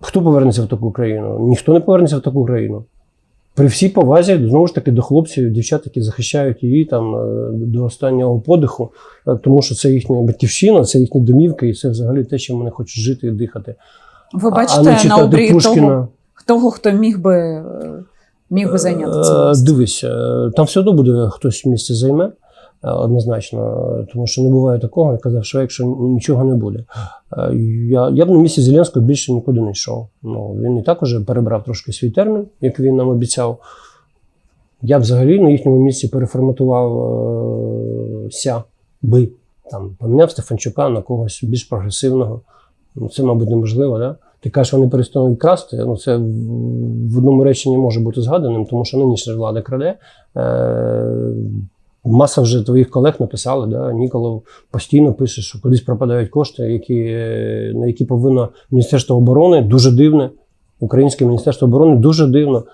Хто повернеться в таку країну? Ніхто не повернеться в таку країну. При всій повазі, знову ж таки, до хлопців, дівчат, які захищають її там е, до останнього подиху, е, тому що це їхня батьківщина, це їхні домівки, і це взагалі те, чим вони хочуть жити і дихати. Ви бачите а на обрії того, того, хто міг би, е, міг би зайняти це? Дивись, там все одно буде хтось місце займе, однозначно, тому що не буває такого, я казав, що якщо нічого не буде. Е, Я, я б на місці Зеленського більше нікуди не йшов. Ну, він і так уже перебрав трошки свій термін, як він нам обіцяв. Я б взагалі на їхньому місці переформатувався би. Там, поміняв Стефанчука на когось більш прогресивного. Ну, це, мабуть, неможливо, да? Ти кажеш, вони перестануть красти. Ну, це в одному реченні може бути згаданим, тому що нинішня влада краде. Маса вже твоїх колег написали, да? Ніколов постійно пише, що кудись пропадають кошти, які, е, на які повинно Міністерство оборони дуже дивне. Українське Міністерство оборони дуже дивно